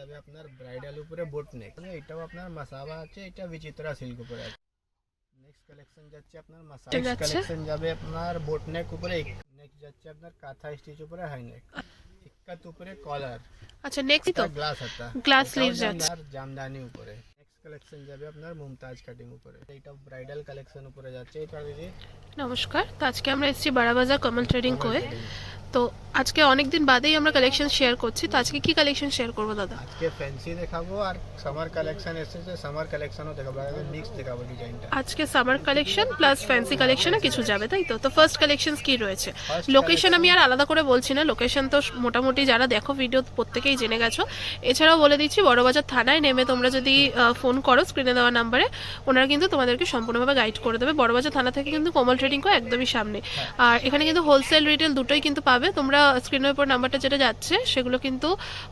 যাবে আপনার ব্রাইডাল উপরে বোট নেক এটাও আপনার মাসাবা আছে এটা বিচিত্রা সিল্ক উপরে আছে। নেক্সট কালেকশন যাচ্ছে আপনার মাসাবা ঠিক নেক্সট আছে। কালেকশন যাবে আপনার বোট নেক উপরে নেক্সট যাচ্ছে আপনার কাঁথা স্টিচ উপরে হাই নেক ইক্কাত উপরে কলার আচ্ছা নেক্সট তো? গ্লাস হাতা Glass এটাও sleeves যাচ্ছে। জামদার জামদানি উপরে। নেক্সট কালেকশন যাবে আপনার মুমতাজ কাটিং উপরে। এটা ব্রাইডাল কালেকশন উপরে যাচ্ছে। এটা দিদি নমস্কার তো আজকে আমরা এসেছি বারাবাজার কমল ট্রেডিং কোয়ে তো আজকে অনেক দিন বাদেই আমরা কালেকশন শেয়ার করছি। তো আজকে কি কালেকশন শেয়ার করব দাদা? আজকে ফ্যান্সি দেখাবো আর সামার কালেকশন এসেছে। সামার কালেকশনও দেখাবো। মিক্স দেখাবো ডিজাইনটা আজকে সামার কালেকশন প্লাস ফ্যান্সি কালেকশনে কিছু যাবে তাই তো? তো ফার্স্ট কালেকশন কি রয়েছে? লোকেশন আমি আর আলাদা করে বলছি না। লোকেশন তো মোটামুটি যারা দেখো ভিডিও প্রত্যেকেই জেনে গেছো। এছাড়াও বলে দিচ্ছি বড়বাজার থানায় নেমে তোমরা যদি ফোন করো স্ক্রিনে দেওয়া নাম্বারে ওনারা কিন্তু তোমাদেরকে সম্পূর্ণভাবে গাইড করে দেবে। বড়বাজার থানা থেকে কিন্তু কোমল ট্রেডিং কো একদমই সামনে। আর এখানে কিন্তু হোলসেল রিটেল দুটোই কিন্তু পাবে। তোমরা স্ক্রিনের উপর নাম্বারটা যেটা যাচ্ছে সেগুলো কিন্তু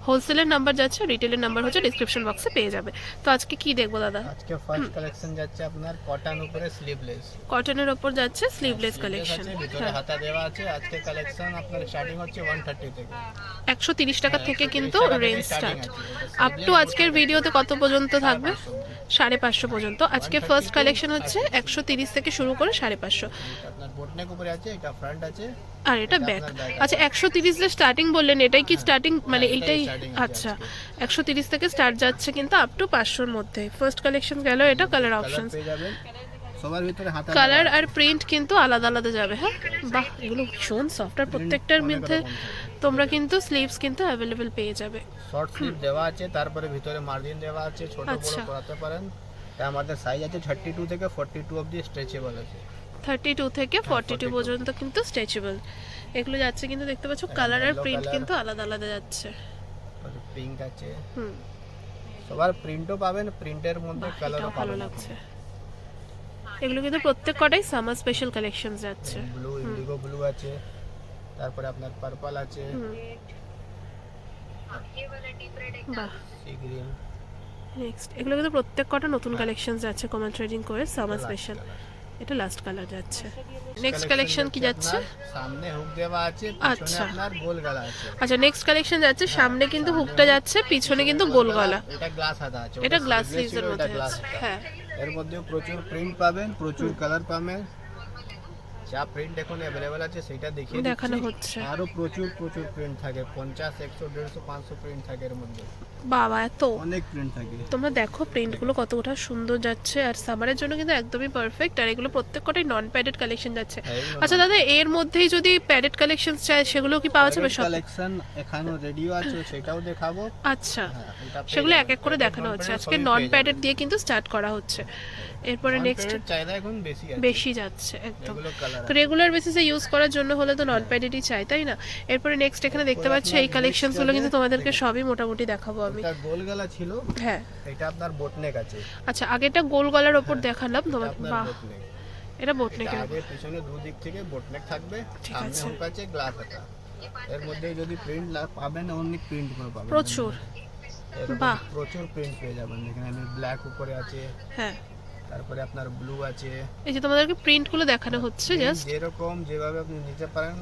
হোলসেলের নাম্বার যাচ্ছে রিটেলের নাম্বার হচ্ছে ডিসক্রিপশন বক্সে পেয়ে যাবে। তো আজকে কি দেখব দাদা? আজকে ফার্স্ট কালেকশন যাচ্ছে আপনার কটন উপরে স্লিভলেস কটনের ওপর যাচ্ছে স্লিভলেস কালেকশন ভিতরে হাতা দেওয়া আছে। আজকে কালেকশন আপনার স্টার্টিং হচ্ছে 130 থেকে। একশো তিরিশ টাকা থেকে কিন্তু রেঞ্জ স্টার্ট। Up to. আজকের ভিডিওতে কত পর্যন্ত থাকবে? সাড়ে পাঁচশো পর্যন্ত। আজকে ফার্স্ট কালেকশন হচ্ছে একশো তিরিশ থেকে শুরু করে সাড়ে পাঁচশো। আর এটা ব্যাক। আচ্ছা একশো তিরিশ যে স্টার্টিং বললেন এটাই কি স্টার্টিং মানে হ্যাঁ, starting আছে আচ্ছা একশো তিরিশ থেকে স্টার্ট যাচ্ছে কিন্তু আপ টু পাঁচশোর মধ্যে। ফার্স্ট কালেকশন গেল এটা কালার অপশন সবার ভিতরে হাতা কালার আর প্রিন্ট কিন্তু আলাদা আলাদা যাবে হ্যাঁ? বাহ এগুলো ভীষণ সফট আর প্রত্যেকটার মধ্যে। তোমরা কিন্তু স্লিভস কিন্তু অ্যাভেলেবেল পেয়ে যাবে। শর্ট স্লিভ দেওয়া আছে তারপরে ভিতরে মার্জিন দেওয়া আছে ছোট বড় আচ্ছা। করাতে পারেন। আমাদের সাইজ আছে 32 থেকে 42 অবধি স্ট্রেচেবল আছে। থার্টি টু থেকে ফর্টি টু 42 পর্যন্ত কিন্তু স্ট্রেচেবল এগুলো যাচ্ছে কিন্তু দেখতে পাচ্ছ কালার আর হ্যাঁ, প্রিন্ট কিন্তু আলাদা আলাদা যাচ্ছে। পিঙ্ক আছে। হুম। সবার প্রিন্টও পাবেন প্রিন্টের মধ্যে কালারও ভালো লাগছে। এগুলো কিন্তু প্রত্যেক কটাই সামার স্পেশাল কালেকশন যাচ্ছে। ব্লু ইন্ডিগো ব্লু আছে। তারপরে আপনার পার্পল আছে। সি গ্রিন নেক্সট এগুলো কিন্তু প্রত্যেক কটা নতুন কালেকশন যাচ্ছে কমেন্ট ট্রেডিং করে সামার স্পেশাল এটা লাস্ট কালার যাচ্ছে। নেক্সট কালেকশন কি যাচ্ছে? সামনে হুক দেওয়া আছে পিছনে আচ্ছা। আপনার গোল গলা আছে। আচ্ছা নেক্সট কালেকশন যাচ্ছে সামনে কিন্তু হুকটা যাচ্ছে। পিছনে কিন্তু গোল গলা এটা গ্লাস হাতা আছে এটা গ্লাস এর মধ্যে হ্যাঁ। এর মধ্যেও প্রচুর প্রিন্ট পাবেন প্রচুর কালার পাবেন। যা প্রিন্ট এখন অ্যাভেলেবল আছে সেটা দেখিয়ে দেখানো হচ্ছে। আরও প্রচুর প্রচুর প্রিন্ট থাকে। পঞ্চাশ একশো দেড়শো পাঁচশো প্রিন্ট থাকে এর মধ্যে। বাবা এত? অনেক প্রিন্ট থাকে। তোমরা দেখো প্রিন্টগুলো কতটা সুন্দর যাচ্ছে আর সামারের জন্য কিন্তু একদমই পারফেক্ট আর এগুলো প্রত্যেকটাই নন প্যাডেড কালেকশন যাচ্ছে। হ্যাঁ, আচ্ছা দাদা এর মধ্যেই যদি প্যাডেড কালেকশন চাই সেগুলো কি পাওয়া যাবে সব? কালেকশন এখনও রেডিও আছে সেটাও দেখাবো। আচ্ছা হ্যাঁ, সেগুলো এক এক করে দেখানো হচ্ছে। আজকে নন প্যাডেড দিয়ে কিন্তু স্টার্ট করা হচ্ছে। এরপরে নেক্সট চাহিদা এখন বেশি আছে। বেশি যাচ্ছে একদম। তো রেগুলার বেসিসে ইউজ করার জন্য হলে তো নন প্যাডেডই চাই তাই না? এরপরে নেক্সট এখানে দেখতে পাচ্ছ এই কালেকশনগুলো কিন্তু তোমাদেরকে সবই মোটামুটি দেখাবো আমি। এটা গোল গলা ছিল হ্যাঁ। এটা আপনার বোটনেক আছে। আচ্ছা আগেটা গোল গলার ওপর দেখালাম এটা তোমার বাহ। বোটনেক এটা বোটনেকের এটা আগে পিছনে দুদিক থেকে বোটনেক থাকবে সামনে। হুক আছে গ্লাস আছে। এর মধ্যে যদি প্রিন্ট না পাবেন অনেক প্রিন্ট করে পাবেন। প্রচুর। বাহ। প্রচুর প্রিন্ট পেয়ে যাবেন। এখানে ব্ল্যাক উপরে আছে। হ্যাঁ। তারপরে আপনার ব্লু আছে। এই যে তোমাদেরকে প্রিন্টগুলো দেখানো হচ্ছে জাস্ট যেরকম যেভাবে আপনি নিতে পারেন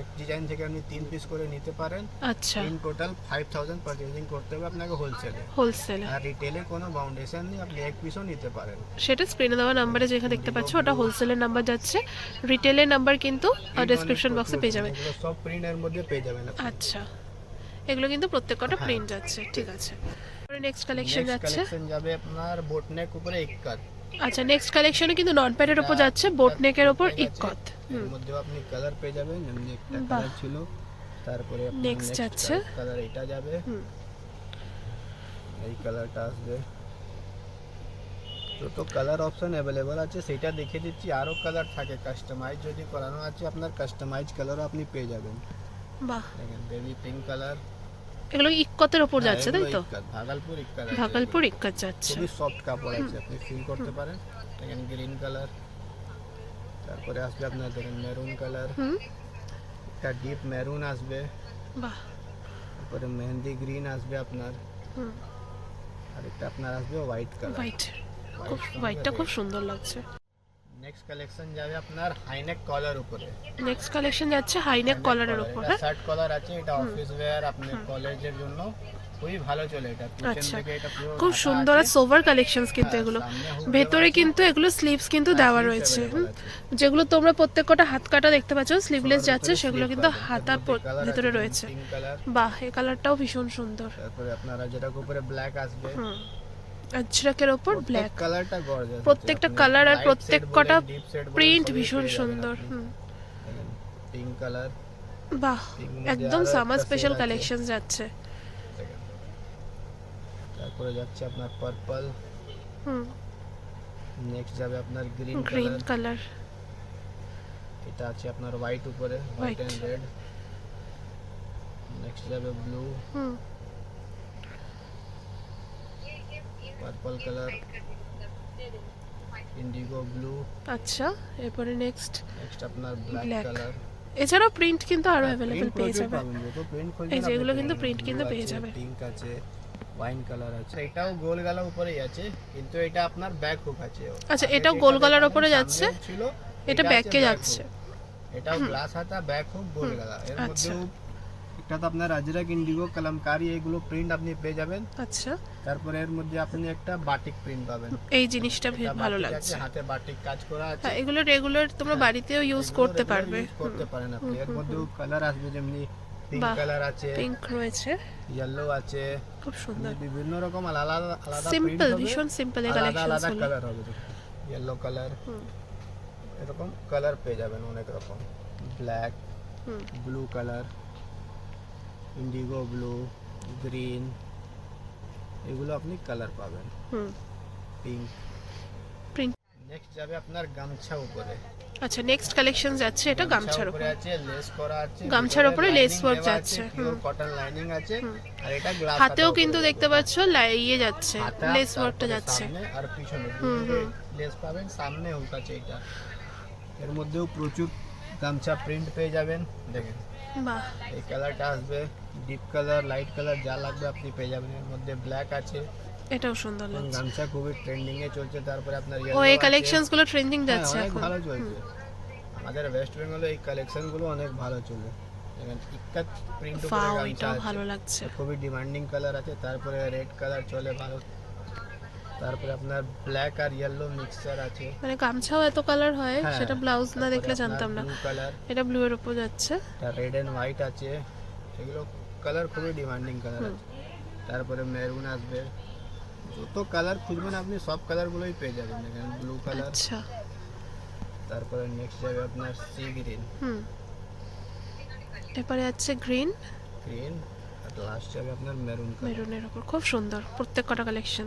এক ডিজাইন থেকে আপনি তিন পিস করে নিতে পারেন। আচ্ছা। In total five thousand purchasing করতে হবে আপনাকে হোলসেলে হোলসেলে আর রিটেলে কোনো বাউন্ডেশন নেই আপনি এক পিসও নিতে পারেন। সেটা স্ক্রিনে দেওয়া নাম্বারে যেখানে দেখতে পাচ্ছ ওটা হোলসেলের নাম্বার যাচ্ছে। রিটেলের নাম্বার কিন্তু ডেসক্রিপশন বক্সে পেয়ে যাবেন সব প্রিন্টের মধ্যে পেয়ে যাবেন। আচ্ছা। এগুলো কিন্তু প্রত্যেক কটা হ্যাঁ। প্রিন্ট যাচ্ছে ঠিক আছে। নেক্সট কালেকশন যাচ্ছে। কালেকশন যাবে আপনার বোটনেক উপরে এক ইক্কাত আচ্ছা নেক্সট কালেকশনে কিন্তু নন প্যাডের উপর যাচ্ছে বোট নেকের ওপর ইকত এর মধ্যেও আপনি কালার পেয়ে যাবেন এমনি একটা কালার ছিল। তারপরে Next যাচ্ছে। কালার এটা যাবে। হুম। এই কালারটা আসবে। যত কালার অপশন অ্যাভেলেবল আছে সেটা দেখে দিচ্ছি। আরও কালার থাকে কাস্টমাইজ যদি করানো আছে আপনার কাস্টমাইজ কালারও আপনি পেয়ে যাবেন। বাহ। দেখেন বেবি পিঙ্ক কালার এগুলো ওপর যাচ্ছে তাই তো? ভাগলপুর ইক্কাত ভাগলপুর ইক্কত যাচ্ছে। খুবই সফট কাপড় আছে আপনি ফিল করতে পারেন। দেখেন গ্রিন কালার তারপরে আসবে আপনার দেখেন মেরুন কালার হুম। একটা ডিপ মেরুন আসবে। বাহ। তারপরে মেহেন্দি গ্রিন আসবে আপনার। হুম। আর একটা আপনার আসবে হোয়াইট কালার হোয়াইট খুব হোয়াইটটা খুব সুন্দর লাগছে। নেক্সট কালেকশন যাবে আপনার হাইনেক কলার উপরে। নেক্সট কালেকশন যাচ্ছে হাইনেক কলারের ওপর হ্যাঁ? শার্ট কলার আছে এটা অফিস ওয়্যার আপনার কলেজের জন্য খুবই ভালো চলে এটা। আচ্ছা। খুব সুন্দর আর সোভার কালেকশনস কিন্তু এগুলো। ভেতরে কিন্তু এগুলো স্লিভস কিন্তু দেওয়া রয়েছে। যেগুলো তোমরা প্রত্যেক কটা হাত কাটা দেখতে পাচ্ছ স্লিভলেস যাচ্ছে সেগুলো কিন্তু colour ভেতরে রয়েছে। বাহ এই কালারটাও ভীষণ সুন্দর। তারপরে আপনারা যেটা উপরে ব্ল্যাক আসবে আজরাকের ওপর ব্ল্যাক কালারটা গর্জাস প্রত্যেকটা colour আর প্রত্যেক কটা প্রিন্ট ভীষণ সুন্দর হুম। পিঙ্ক কালার বাহ একদম সামার স্পেশাল কালেকশন যাচ্ছে। তারপরে যাচ্ছে আপনার পার্পল হুম। নেক্সট যাবে আপনার গ্রিন গ্রিন কালার কালার এটা আছে আপনার হোয়াইট উপরে হোয়াইট. এন্ড রেড নেক্সট যাবে ব্লু হুম। পার্পল কালার ইন্ডিগো ব্লু আচ্ছা এরপরে নেক্সট নেক্সট আপনার ব্ল্যাক কালার এছাড়াও প্রিন্ট কিন্তু আরও হ্যাঁ, অ্যাভেলেবেল পেয়ে যাবে। এই যে এগুলো কিন্তু print কিন্তু পেয়ে যাবে। পিঙ্ক আছে ওয়াইন কালার আছে এটাও গোল গলা উপরেই আছে কিন্তু এটা আপনার ব্যাক হুক আছে। আচ্ছা, এটাও গোল গলার উপরে যাচ্ছে, এটা ব্যাকে যাচ্ছে। এটাও গ্লাস হাতা ব্যাক হুক গোল গলা। এর আচ্ছা। মধ্যেও এটা তো আপনার আজরাক ইন্ডিগো কালামকারি এগুলো প্রিন্ট আপনি পেয়ে যাবেন। আচ্ছা। তারপরে এর মধ্যে আপনি একটা বাটিক প্রিন্ট পাবেন। এই জিনিসটা বেশ ভালো লাগছে। হাতে বাটিক কাজ করা আছে। হ্যাঁ এগুলো রেগুলার তোমরা বাড়িতেও ইউজ করতে পারবে। করতে পারেন আপনি। এর মধ্যেও কালার আসবে যেমনি পিঙ্ক কালার আছে পিঙ্ক রয়েছে। ইয়েলো আছে। খুব সুন্দর। বিভিন্ন রকম আলাদা আলাদা সিম্পল ভীষণ সিম্পল এই আলাদা কালেকশনস আলাদা কালার হবে। ইয়েলো কালার এরকম কালার পেয়ে যাবেন অনেক রকম। Black blue colour indigo blue green এগুলো আপনি কালার পাবেন। হুম। পিঙ্ক প্রিন্ট নেক্সট যাবে আপনার গামছা উপরে। আচ্ছা নেক্সট কালেকশন যাচ্ছে এটা গামছার উপরে আছে লেস করা আছে গামছার উপরে lace work যাচ্ছে, কটন লাইনিং আছে আর এটা গ্লাস হাতেও কিন্তু দেখতে পাচ্ছ লাই- ইয়ে যাচ্ছে লেস ওয়ার্কটা যাচ্ছে। সামনে আর পিছনে হুম, হুম। লেস পাবেন সামনে হুক আছে এটা। এর মধ্যেও প্রচুর গামছা প্রিন্ট পেয়ে যাবেন দেখেন। এই কালারটা আসবে ডিপ কালার লাইট কালার যা লাগবে আপনি পেয়ে যাবেন। এর মধ্যে ব্ল্যাক আছে। এটাও সুন্দর লাগছে। গামছা খুবই ট্রেন্ডিং এ চলছে তারপরে আপনার ও এই কালেকশনসগুলো ট্রেন্ডিং যাচ্ছে এখন। ভালো চলছে। আমাদের ওয়েস্ট বেঙ্গলে এই কালেকশনগুলো অনেক ভালো চলে। প্রিন্ট। ভালো লাগছে। খুবই ডিমান্ডিং কালার আছে তারপরে রেড কালার চলে ভালো। তারপরে আপনার ব্ল্যাক আর ইয়েলো মিক্সচার আছে। মানে গামছাও এত কালার হয় হ্যাঁ, সেটা ব্লাউজ না দেখলে জানতাম না। এটা ব্লু এর উপর যাচ্ছে। রেড এন্ড হোয়াইট আছে। এগুলো কালার খুবই ডিমান্ডিং কালার আছে। তারপরে মেরুন আসবে। যত কালার খুঁজবেন আপনি সব কালারগুলোই পেয়ে যাবেন এখানে ব্লু কালার আচ্ছা। তারপরে নেক্সট যাবে আপনার সি গ্রিন হুম। এরপরে আছে গ্রিন গ্রিন আর লাস্ট যাবে আপনার মেরুন কালার মেরুনের উপর। খুব সুন্দর প্রত্যেক কটা কালেকশন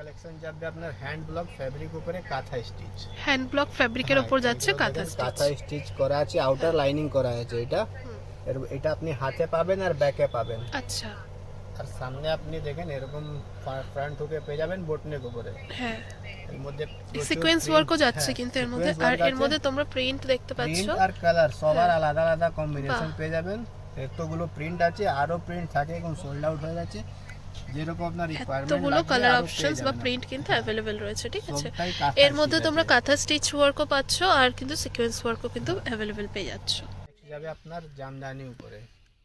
কালেকশন যাবে আপনার হ্যান্ড ব্লক ফ্যাব্রিক উপরে কাঁথা স্টিচ। হ্যান্ড ব্লক ফ্যাব্রিকের উপর যাচ্ছে কাঁথা স্টিচ। কাঁথা স্টিচ করা আছে আউটার লাইনিং করা আছে এটা। এটা আপনি হাতে পাবেন আর ব্যাকে পাবেন। আচ্ছা। আর সামনে আপনি দেখেন এরকম ফ্রন্ট হুকে পেয়ে যাবেন বোটনেক উপরে। হ্যাঁ। এর মধ্যে সিকোয়েন্স ওয়ার্কও যাচ্ছে কিন্তু এর মধ্যে। আর এর মধ্যে তোমরা প্রিন্ট দেখতে পাচ্ছ। আর কালার সবার হ্যাঁ। আলাদা আলাদা কম্বিনেশন পেয়ে যাবেন। এতগুলো প্রিন্ট আছে আরও প্রিন্ট থাকে এবং সোল্ড আউট হয়ে যাচ্ছে। যেরকম আপনার রিকোয়ারমেন্ট এতগুলো কালার অপশনস বা প্রিন্ট কিন্তু অ্যাভেলেবেল রয়েছে ঠিক আছে? এর মধ্যে তোমরা কাঁথা স্টিচ ওয়ার্কও পাচ্ছ আর কিন্তু সিকোয়েন্স ওয়ার্কও কিন্তু অ্যাভেলেবেল পেয়ে যাচ্ছ। যাবে আপনার জামদানি উপরে।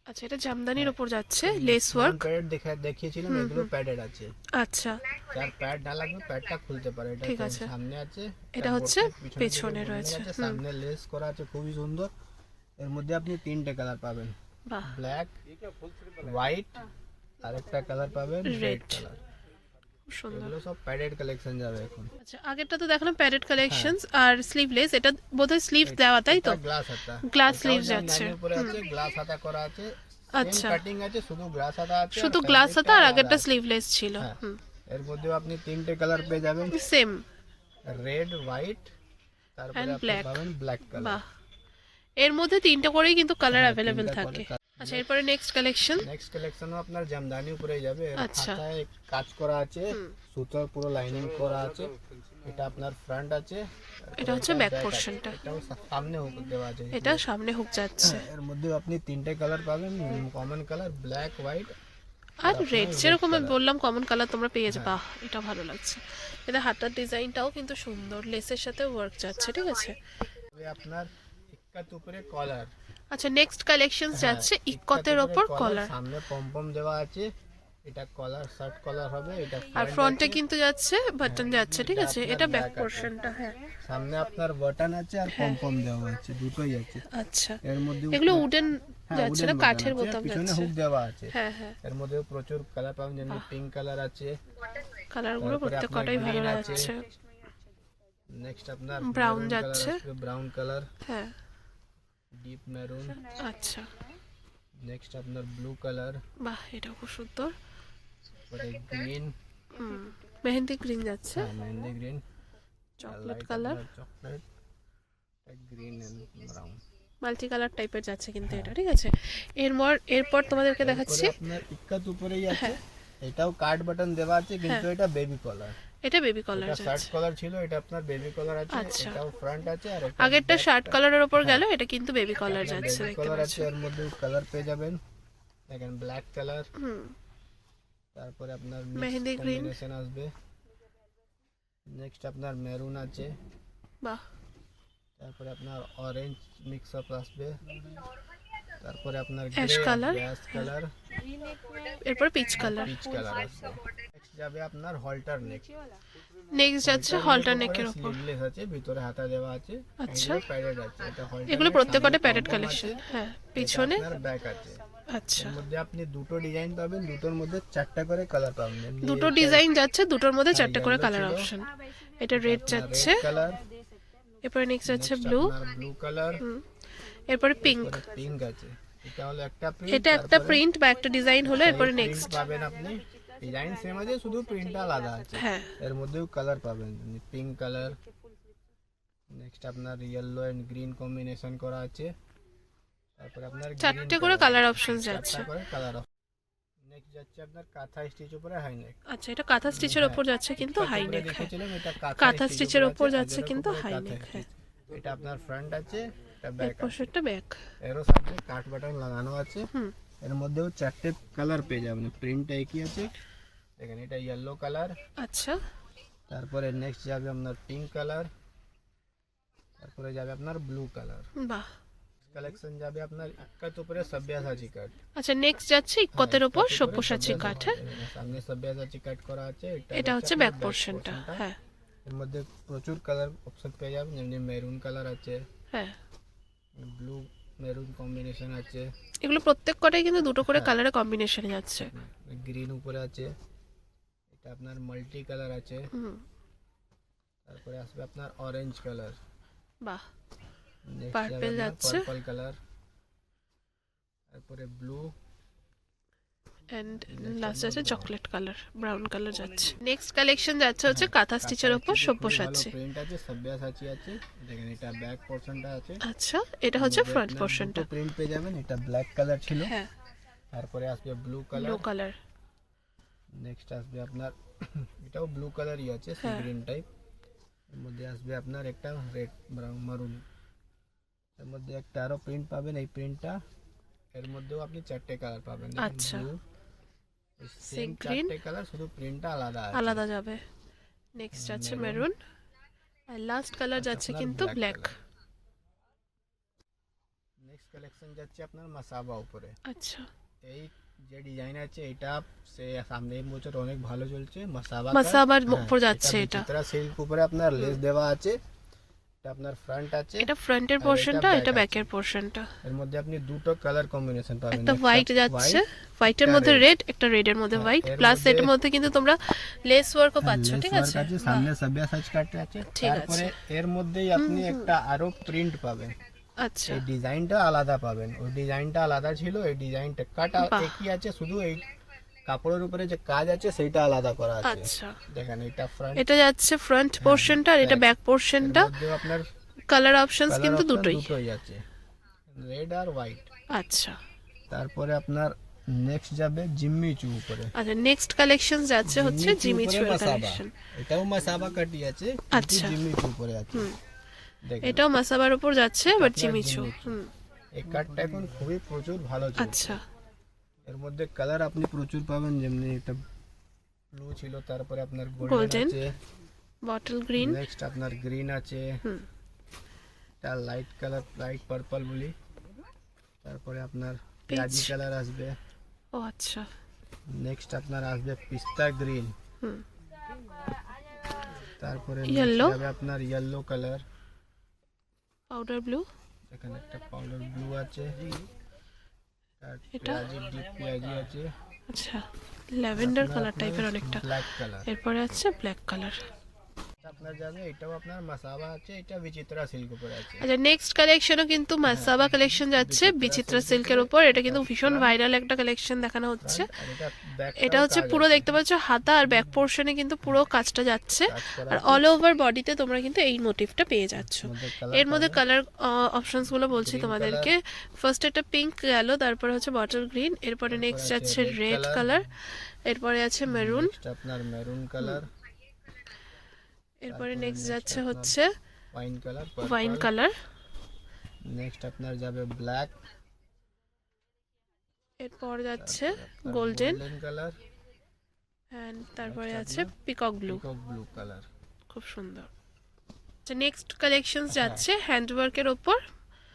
আচ্ছা এটা জামদানির উপর যাচ্ছে লেস ওয়ার্ক প্যাড দেখে দেখিয়েছিলাম এগুলো প্যাডেড আছে। আচ্ছা। যার প্যাড না লাগবে প্যাডটা খুলতে পারে। এটা ঠিক আছে। সামনে আছে এটা হচ্ছে পেছনে রয়েছে। সামনে লেস করা আছে খুবই সুন্দর। এর মধ্যে আপনি তিনটে কালার পাবেন। বাহ। ব্ল্যাক হোয়াইট আর একটা কালার পাবেন রেড কালার সুন্দর। সব প্যাডেড কালেকশন যাবে এখন। আচ্ছা আগেরটা তো দেখালাম প্যারেড কালেকশনস আর স্লিভলেস এটা বোধহয় স্লিভ দেওয়া তাই তো? গ্লাস হাতা। যাচ্ছে, উপরে আছে গ্লাস হাতা করা আছে। আচ্ছা। কাটিং আছে শুধু গ্লাস হাতা আছে শুধু গ্লাস হাতা আর আগেরটা স্লিভলেস ছিল। হ্যাঁ। এর মধ্যেও আপনি তিনটে কালার পেয়ে যাবেন। সেম রেড হোয়াইট তারপরে আপনি পাবেন ব্ল্যাক কালার বাহ। এর মধ্যে তিনটা করেই কিন্তু কালার অ্যাভেলেবেল থাকে। আচ্ছা এরপরে নেক্সট কালেকশন নেক্সট কালেকশনও আপনার জামদানি উপরে যাবে। আচ্ছা। কাজ করা আছে সুতোর পুরো লাইনিং করা আছে এটা আপনার ফ্রন্ট আছে। এটা হচ্ছে ব্যাক পোর্শনটা এটাও সামনে হুক দেওয়া আছে। এটা সামনে হুক যাচ্ছে। এর মধ্যে আপনি তিনটে কালার পাবেন কমন কালার ব্ল্যাক হোয়াইট আর রেড যেরকম আমি বললাম কমন কালার তোমরা পেয়ে হ্যাঁ। যাবে বাহ এটা ভালো লাগছে। এটা হাতার ডিজাইনটাও কিন্তু সুন্দর লেসের সাথে ওয়ার্ক যাচ্ছে ঠিক আছে? আপনার ইক্কাত উপরে কলার আচ্ছা নেক্সট কালেকশন যাচ্ছে ইকতের ওপর কলার সামনে পমপম দেওয়া আছে এটা কলার শার্ট কলার হবে এটা আর ফ্রন্টে কিন্তু যাচ্ছে বাটন যাচ্ছে ঠিক আছে? এটা ব্যাক। পোর্শনটা হ্যাঁ। সামনে আপনার বাটন আছে আর পম্পম দেওয়া আছে দুটোই আছে। আচ্ছা। এর মধ্যে এগুলো উডেন হ্যাঁ, যাচ্ছে না? কাঠের বোতাম পিছনে হুক দেওয়া আছে। হ্যাঁ হ্যাঁ। এর মধ্যে প্রচুর কালার পাবেন যেমন পিঙ্ক কালার আছে। কালারগুলো তারপরে প্রত্যেক কটাই ভালো। লাগছে। নেক্সট আপনার Brown যাচ্ছে। ব্রাউন কালার হ্যাঁ। Deep maroon. আচ্ছা। নেক্সট আপনার ব্লু কালার বাহ এটা খুব সুন্দর। তারপরে গ্রিন মেহেন্দি গ্রিন যাচ্ছে। হ্যাঁ mehndi green chocolate colour chocolate green and brown multi colour টাইপের যাচ্ছে কিন্তু এটা ঠিক আছে? এরপর এরপর তোমাদেরকে দেখাচ্ছি। আপনার ইক্কাত উপরেই আছে। হ্যাঁ। এটাও কার্ড বাটন দেওয়া আছে কিন্তু এটা বেবি কলার এটা বেবি কলার এটা শার্ট কলার ছিল এটা আপনার বেবি কলার আছে আচ্ছা। এটাও ফ্রন্ট আছে আর আগেরটা শার্ট কালারের ওপর গেল এটা কিন্তু বেবি কলার যাচ্ছে দেখতে colour পাচ্ছ। আছে এর মধ্যে কালার পেয়ে যাবেন। দেখেন ব্ল্যাক কালার হুম। তারপরে আপনার green। কম্বিনেশন আসবে। নেক্সট আপনার মেরুন আছে। বাহ। তারপরে আপনার অরেঞ্জ মিক্স আপ আসবে। তারপরে আপনার Ash colour। গ্যাস কালার এরপর peach colour peach colour next যাবে আপনার হল্টার নেক নেক্সট যাচ্ছে হলটার নেকের ওপর। স্লিভলেস আছে ভিতরে হাতা দেওয়া আছে আচ্ছা। প্যাডেড আছে এটা halter এগুলো প্রত্যেকটা সামনে কালেকশন হ্যাঁ পিছনে। আপনার ব্যাক আছে। আচ্ছা। মধ্যে আপনি দুটো ডিজাইন পাবেন দুটোর মধ্যে চারটা করে কালার পাবেন। দুটো ডিজাইন যাচ্ছে দুটোর মধ্যে হ্যাঁ, চারটে করে কালার অপশন এটা রেড যাচ্ছে। কালার এরপরে নেক্সট যাচ্ছে ব্লু ব্লু কালার এরপরে পিঙ্ক পিঙ্ক আছে। এটা হলো একটা প্রিন্ট এটা একটা প্রিন্ট বা একটা ডিজাইন হলো এরপরে নেক্সট পাবেন আপনি। ডিজাইন সেম আছে শুধু প্রিন্টটা আলাদা আছে। হ্যাঁ। এর মধ্যেও কালার পাবেন। আপনি পিঙ্ক কালার নেক্সট আপনার ইয়েলো এন্ড গ্রিন কম্বিনেশন করা আছে। তারপরে আপনার চারটে করে কালার অপশন যাচ্ছে। করে কালার নেক্সট যাচ্ছে আপনার কাঁথা স্টিচ উপরে হাই নেক আচ্ছা এটা কাঁথা স্টিচের ওপর যাচ্ছে কিন্তু হাই নেক হ্যাঁ। কাঁথা স্টিচের উপরে যাচ্ছে কিন্তু উপরে হাই নেক হ্যাঁ। এটা আপনার ফ্রন্ট আছে। এটা এক ব্যাক আছে। পাশেরটা ব্যাক এরও সামনে কাট বাটন লাগানো আছে। এর মধ্যেও চারটে কালার পেয়ে যাবেন প্রিন্ট একই আছে? দেখেন এটা ইয়েলো কালার আচ্ছা। তারপরে নেক্সট যাবে আপনার পিঙ্ক কালার তারপরে যাবে আপনার ব্লু কালার বাহ। কালেকশন যাবে আপনার ইক্কাত উপরে সব্যাসাচী কাট আচ্ছা নেক্সট যাচ্ছে ইকতের ওপর সব্যসাচী কাঠ হ্যাঁ। সামনে সব্যাসাচী কাট করা আছে এটা হচ্ছে ব্যাক back টা। হ্যাঁ। এর মধ্যে প্রচুর কালার অপশন পেয়ে যাবেন যেমনি মেরুন কালার আছে। হ্যাঁ। ব্লু মেরুন কম্বিনেশন আছে। এগুলো প্রত্যেক কটাই কিন্তু দুটো করে। কালারে কম্বিনেশন যাচ্ছে গ্রিন উপরে আছে। এটা আপনার মাল্টি কালার আছে। তারপরে আসবে আপনার অরেঞ্জ কালার বাহ। পার্পল আছে যাচ্ছে। পার্পল কালার তারপরে ব্লু এন্ড লাস্ট যাচ্ছে চকলেট কালার ব্রাউন কালার যাচ্ছে। নেক্সট কালেকশন যাচ্ছে হচ্ছে কাঁথা স্টিচের ওপর সব্যসাচী। প্রিন্ট আছে সব্যাসাচী আছে। দেখেন এটা ব্যাক পোর্শনটা আছে। আচ্ছা এটা হচ্ছে ফ্রন্ট পোর্শনটা প্রিন্ট পেয়ে যাবেন এটা ব্ল্যাক কালার ছিল। হ্যাঁ। তারপরে আসবে blue colour blue colour next আসবে আপনার এটাও ব্লু কালারই আছে হ্যাঁ। গ্রিন টাইপের মধ্যে আসবে আপনার একটা রেড ব্রাউন মারুন এর মধ্যে একটা আরও প্রিন্ট পাবেন এই প্রিন্টটা এর মধ্যেও আপনি চারটে কালার পাবেন। আচ্ছা। Green। চারটে কালার শুধু প্রিন্টটা আলাদা আছে। আলাদা যাবে। নেক্সট যাচ্ছে Maroon। মেরুন আর লাস্ট কালার যাচ্ছে কিন্তু ব্ল্যাক নেক্সট কালেকশন যাচ্ছে আপনার মাসাবা উপরে। আচ্ছা। এই যে ডিজাইন আছে এটা সে সামনে বছর অনেক ভালো চলছে। মাসাবা মাসাবার উপর যাচ্ছে এটা সিল্ক উপরে আপনার লেস দেওয়া আছে। এটা আপনার ফ্রন্ট আছে এটা ফ্রন্টের পোর্শনটা এটা। ব্যাকের পোর্শনটা এর মধ্যে আপনি দুটো কালার কম্বিনেশন পাবেন। একটা হোয়াইট যাচ্ছে হোয়াইটের মধ্যে রেড একটা রেডের মধ্যে হ্যাঁ, হোয়াইট প্লাস মধ্যে- কিন্তু তোমরা লেস ওয়ার্কও পাচ্ছ ঠিক আছে? সামনে সবিয়া সাইজ কাটতে আছে। তারপরে এর মধ্যেই আপনি একটা আরও প্রিন্ট পাবেন। আচ্ছা। এই ডিজাইনটা আলাদা পাবেন। ওই ডিজাইনটা আলাদা ছিল এই ডিজাইনটা কাটা। একই আছে শুধু এই কাপড়ের উপরে যে কাজ আছে সেইটা আলাদা করা আছে। আচ্ছা। দেখেন এটা ফ্রন্ট এটা যাচ্ছে ফ্রন্ট পোর্শনটা আর এটা ব্যাক পোর্শনটা আপনার কালার অপশনস কিন্তু দুটোই। দুটোই আছে। রেড আর হোয়াইট আচ্ছা। তারপরে আপনার নেক্সট যাবে জিম্মি চু উপরে। আচ্ছা নেক্সট কালেকশন যাচ্ছে হচ্ছে জিমি উপরে চুয়ের মাসাবা। কালেকশন এটাও মাসাবা কাটি আছে আচ্ছা। জিম্মি চু উপরে আছে। এটাও মাসাবার উপর যাচ্ছে বাট আপনার জিমি চু হুম। এই কাঠটা এখন খুবই প্রচুর ভালো আচ্ছা। এর মধ্যে কালার আপনি প্রচুর পাবেন যেমনি এটা ব্লু ছিল তারপরে আপনার। গোল্ডেন আছে। বটল গ্রিন নেক্সট আপনার গ্রিন আছে। এটা লাইট কালার লাইট পার্পল বলি। তারপরে আপনার পেঁয়াজি কালার আসবে। ও আচ্ছা। নেক্সট আপনার আসবে পিস্তা গ্রিন হুম। তারপরে যাবে আপনার ইয়েলো কালার পাউডার ব্লু এখানে একটা পাউডার ব্লু আছে। এটা? পেঁয়াজি আছে। আচ্ছা ল্যাভেন্ডার কালার টাইপের অনেকটা এরপরে আছে ব্ল্যাক কালার আপনার যাবে এটাও আপনার মাসাবা আছে এটা বিচিত্রা সিল্ক উপরে আছে। আচ্ছা নেক্সট কালেকশনও কিন্তু মাসাবা কালেকশন যাচ্ছে বিচিত্রা সিল্কের উপর। এটা কিন্তু ভীষণ ভাইরাল একটা কালেকশন দেখানো হচ্ছে। এটা হচ্ছে পুরো দেখতে পাচ্ছ হাতা আর ব্যাক পোর্শনে কিন্তু পুরো কাজটা যাচ্ছে। আর অল ওভার বডিতে তোমরা কিন্তু এই মোটিভটা পেয়ে যাচ্ছ। এর মধ্যে কালার অপশনসগুলো বলছি তোমাদেরকে। ফার্স্ট এটা পিঙ্ক গেল তারপরে হচ্ছে বটল গ্রিন এরপরে নেক্সট যাচ্ছে রেড কালার এরপরে আছে মেরুন আপনার মেরুন কালার এরপরে নেক্সট যাচ্ছে হচ্ছে wine colour wine colour next আপনার যাবে ব্ল্যাক এরপর যাচ্ছে গোল্ডেন কালার অ্যান্ড তারপরে আছে peacock blue peacock blue colour খুব সুন্দর। তো নেক্সট কালেকশনস যাচ্ছে হ্যান্ডওয়ার্কের ওপর।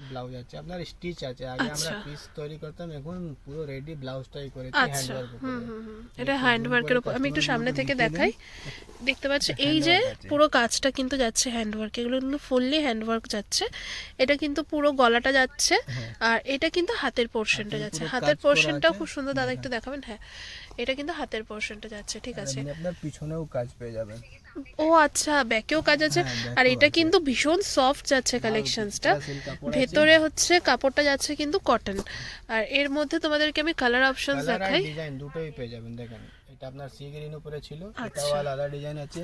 ব্লাউজ আছে আপনার স্টিচ আছে আগে আমরা আচ্ছা। পিস তৈরি করতাম এখন পুরো রেডি ব্লাউজটাই করেছি আচ্ছা। হ্যান্ডওয়ার্ক হুম উপরে হুম হুম। এটা হ্যান্ডওয়ার্কের ওপর আমি একটু সামনে থেকে দেখাই। দেখতে পাচ্ছ এই যে পুরো কাজটা কিন্তু যাচ্ছে হ্যান্ডওয়ার্ক এগুলো কিন্তু ফুললি হ্যান্ডওয়ার্ক যাচ্ছে। এটা কিন্তু পুরো গলাটা যাচ্ছে হ্যাঁ। আর এটা কিন্তু হাতের পোর্শনটা যাচ্ছে। হাতের পোর্শনটাও খুব সুন্দর দাদা একটু দেখাবেন? হ্যাঁ এটা কিন্তু হাতের পোর্শনটা যাচ্ছে ঠিক আছে। আপনার পিছনেও কাজ পেয়ে যাবেন। ও আচ্ছা ব্যাকেও কাজ আছে। হ্যাঁ, আর এটা কিন্তু ভীষণ সফট যাচ্ছে কালেকশনসটা আছে। ভেতরে হচ্ছে কাপড়টা যাচ্ছে কিন্তু কটন আর এর মধ্যে তোমাদেরকে আমি কালার অপশনস দেখাই। ডিজাইন দুটোই পেয়ে যাবেন দেখেন। এটা আপনার সি গ্রিন উপরে ছিল এটাও আচ্ছা। আলাদা ডিজাইন আছে।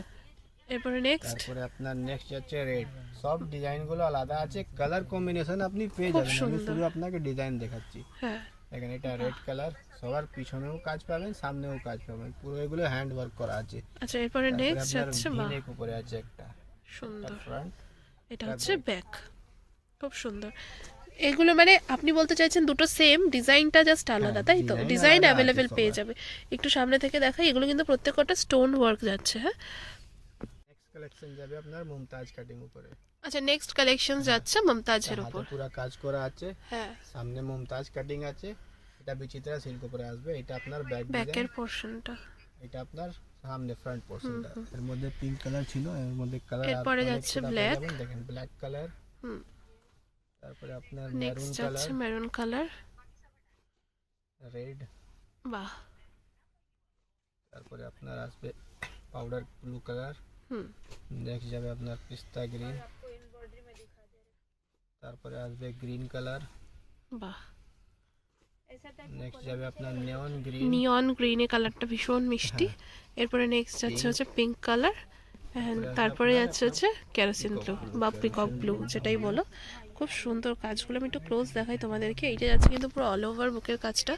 এরপরে নেক্সট তারপরে আপনার নেক্সট যাচ্ছে রেড সব ডিজাইনগুলো আলাদা আছে। কালার কম্বিনেশন আপনি পেয়ে যাবেন। আমি শুধু আপনাকে ডিজাইন দেখাচ্ছি। হ্যাঁ। দেখেন এটা রেড কালার সবার পিছনেও কাজ পাবেন সামনেও কাজ পাবেন। পুরো এগুলো হ্যান্ড ওয়ার্ক করা আছে। আচ্ছা এরপরে নেক্সট যাচ্ছে বা V-neck উপরে আছে একটা। সুন্দর। এটা হচ্ছে ব্যাক খুব সুন্দর। এগুলো মানে আপনি বলতে চাইছেন দুটো সেম ডিজাইনটা জাস্ট আলাদা তাই তো? ডিজাইন আছে অ্যাভেলেবেল পেয়ে যাবে। একটু সামনে থেকে দেখাই এগুলো কিন্তু প্রত্যেকটা স্টোন ওয়ার্ক যাচ্ছে হ্যাঁ? নেক্সট কালেকশন যাবে আপনার মুমতাজ কাটিং উপরে। আচ্ছা নেক্সট কালেকশন যাচ্ছে মমতাজের উপর। পুরো কাজ করা আছে। হ্যাঁ। সামনে মুমতাজ কাটিং আছে। এটা বিচিত্রা সিল্ক উপরে আসবে। এটা আপনার ব্যাক ব্যাকের পোর্শনটা এটা আপনার সামনে ফ্রন্ট পোর্শনটা এর মধ্যে পিঙ্ক কালার ছিল। এর মধ্যে কালার এরপরে যাচ্ছে black। দেখেন ব্ল্যাক কালার হুম। তারপরে আপনার মেরুন যাচ্ছে কালার মেরুন কালার রেড বাহ। তারপরে আপনার আসবে পাউডার ব্লু কালার হুম। নেক্সট যাবে আপনার পিস্তা গ্রিন তারপরে আসবে গ্রিন কালার বাহ। নেক্সট যাবে আপনার নেওন গ্রিন নিয়ন গ্রিন এ কালারটা ভীষণ মিষ্টি। এরপরে নেক্সট যাচ্ছে হচ্ছে পিঙ্ক কালার তারপরে যাচ্ছে হচ্ছে কেরোসিন ব্লু বা পিকক ব্লু যেটাই বলো। খুব সুন্দর কাজগুলো। আমি একটু ক্লোজ দেখাই তোমাদেরকে। এইটা যাচ্ছে কিন্তু পুরো অল ওভার বুকের কাজটা।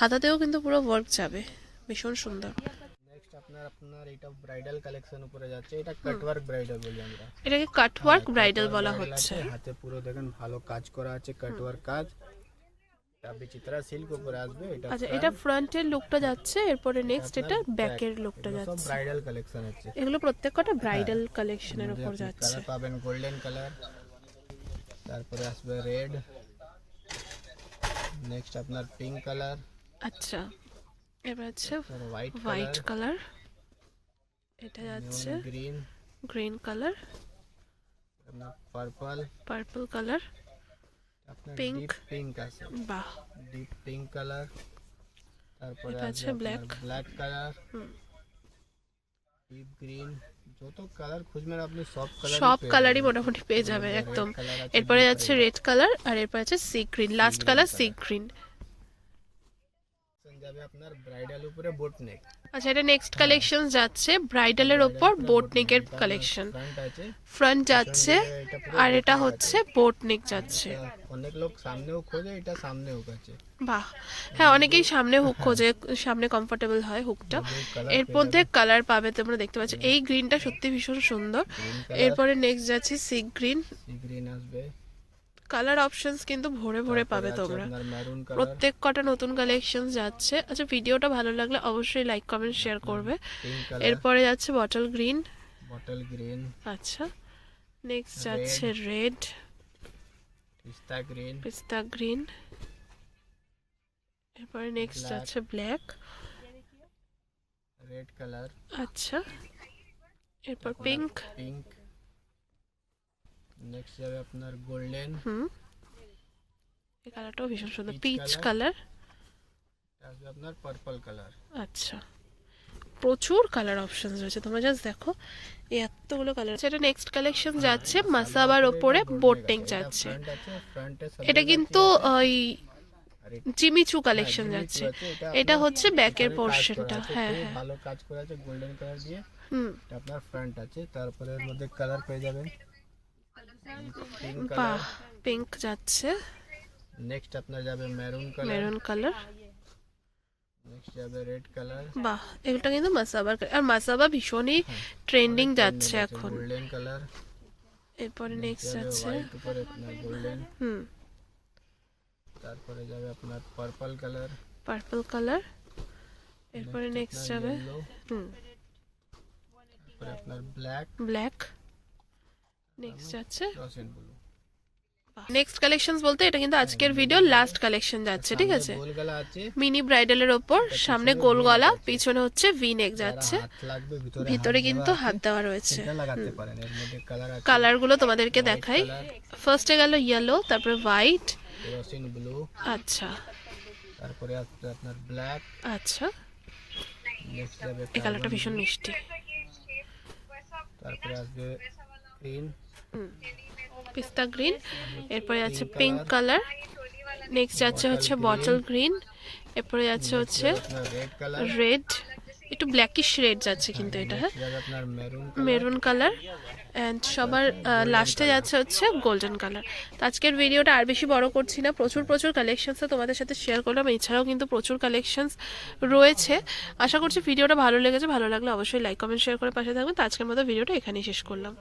হাতাতেও কিন্তু পুরো ওয়ার্ক যাবে। ভীষণ সুন্দর। আপনার আপনার এটা ব্রাইডাল কালেকশন উপরে যাচ্ছে। এটা কাটওয়ার্ক ব্রাইডাল বলি আমরা। এটাকে কাট ওয়ার্ক ব্রাইডাল বলা হচ্ছে। হাতে পুরো দেখেন ভালো কাজ করা আছে কাটওয়ার্ক কাজ। এটা বিচিত্রা সিল্ক উপরে আসবে এটা আচ্ছা এটা ফ্রন্টের লুকটা যাচ্ছে এরপরে নেক্সট এটা ব্যাকের লুকটা যাচ্ছে সব ব্রাইডাল কালেকশন আছে এগুলো প্রত্যেকটা ব্রাইডাল কালেকশনের উপর যাচ্ছে। কালার পাবেন গোল্ডেন কালার তারপরে আসবে রেড নেক্সট আপনার পিঙ্ক কালার আচ্ছা। এবার আছে হোয়াইট কালার এটা যাচ্ছে green green colour purple purple colour. Deep pink আছে। বাহ। ডিপ পিঙ্ক কালার তারপরে আছে আছে black. ব্ল্যাক কালার হুম। ডিপ গ্রিন যত কালার খুঁজবেন আপনি সব কালার সব কালারই মোটামুটি পেয়ে যাবে একদম। এরপরে যাচ্ছে রেড কালার আর এরপরে আছে sea green last colour sea green যাবে আপনার ব্রাইডাল উপরে বোট নেক আচ্ছা এটা নেক্সট কালেকশন যাচ্ছে ব্রাইডালের ওপর বোট নেকের কালেকশন ফ্রন্ট যাচ্ছে আর এটা হচ্ছে বোট নেক যাচ্ছে। অনেক লোক সামনেও খোঁজে এটা সামনে হুক আছে বাহ। হ্যাঁ অনেকেই সামনে হুক খোঁজে সামনে কমফোর্টেবল হয় হুকটা। এর মধ্যে কালার পাবে তোমরা দেখতে পাচ্ছ। এই গ্রিনটা সত্যি ভীষণ সুন্দর। এরপরে নেক্সট যাচ্ছে সি গ্রিন সি গ্রিন আসবে। কালার অপশনস কিন্তু ভরে ভরে পাবে তোমরা। প্রত্যেক কটা নতুন কালেকশন যাচ্ছে। আচ্ছা ভিডিওটা ভালো লাগলে অবশ্যই লাইক কমেন্ট শেয়ার করবে। এরপরে যাচ্ছে বটল গ্রিন বটল গ্রিন আচ্ছা নেক্সট যাচ্ছে red pista green pista green এরপরে নেক্সট. যাচ্ছে ব্ল্যাক রেড কালার আচ্ছা এরপর পিঙ্ক পিঙ্ক নেক্সট যাবে আপনার গোল্ডেন হুম। এই কালারটাও ভীষণ সুন্দর। পিচ কালার আসবে আপনার পার্পল কালার আচ্ছা। প্রচুর কালার অপশনস রয়েছে। তোমরা জাস্ট দেখো এই এতগুলো কালার আছে এটা নেক্সট কালেকশন যাচ্ছে মাসাবার ওপরে বোট যাচ্ছে। এটা কিন্তু ওই জিমিচু কালেকশন যাচ্ছে। এটা হচ্ছে ব্যাকের পোর্শনটা হ্যাঁ হ্যাঁ। ভালো কাজ করা আছে গোল্ডেন কালার দিয়ে। হুম। আপনার ফ্রন্ট আছে তারপরে এর মধ্যে কালার পেয়ে যাবেন। বাহ পিঙ্ক যাচ্ছে। নেক্সট আপনার যাবে maroon colour maroon colour next যাবে রেড কালার বাহ এগুলো কিন্তু মাসাবার আর মাসাবা ভীষণই ট্রেন্ডিং যাচ্ছে এখন। গোল্ডেন কালার এরপরে নেক্সট যাচ্ছে। গোল্ডেন হুম। তারপরে যাবে আপনার পার্পল কালার পার্পল কালার এরপরে নেক্সট যাবে। হুম। আপনার ব্ল্যাক ব্ল্যাক নেক্সট রসেন ব্লু। নেক্সট কালেকশনস বলতে এটা কিন্তু আজকের ভিডিও লাস্ট কালেকশন যাচ্ছে ঠিক আছে? আছে। মিনি ব্রাইডালের ওপর সামনে গোল গলা পিছনে হচ্ছে ভি নেক যাচ্ছে। ভিতরে কিন্তু হাত দেওয়া রয়েছে। আছে। কালারগুলো তোমাদেরকে দেখাই। ফার্স্টে গেল ইয়েলো তারপরে হোয়াইট ব্লু আচ্ছা। তারপরে আপনার ব্ল্যাক আচ্ছা। এই কালারটা ভীষণ মিষ্টি। তারপরে আসবে গ্রিন পিস্তা গ্রিন এরপরে আছে পিঙ্ক কালার নেক্সট যাচ্ছে হচ্ছে বটল গ্রিন এরপরে যাচ্ছে হচ্ছে রেড একটু ব্ল্যাকিশ রেড যাচ্ছে কিন্তু এটা হ্যাঁ? মেরুন মেরুন কালার অ্যান্ড সবার লাস্টে যাচ্ছে হচ্ছে গোল্ডেন কালার তো আজকের ভিডিওটা আর বেশি বড় করছি না। প্রচুর প্রচুর কালেকশনস তোমাদের সাথে শেয়ার করলাম। এছাড়াও কিন্তু প্রচুর কালেকশনস রয়েছে। আশা করছি ভিডিওটা ভালো লেগেছে। ভালো লাগলে অবশ্যই লাইক কমেন্ট শেয়ার করে পাশে থাকবেন। তো আজকের মতো ভিডিওটা এখানেই শেষ করলাম।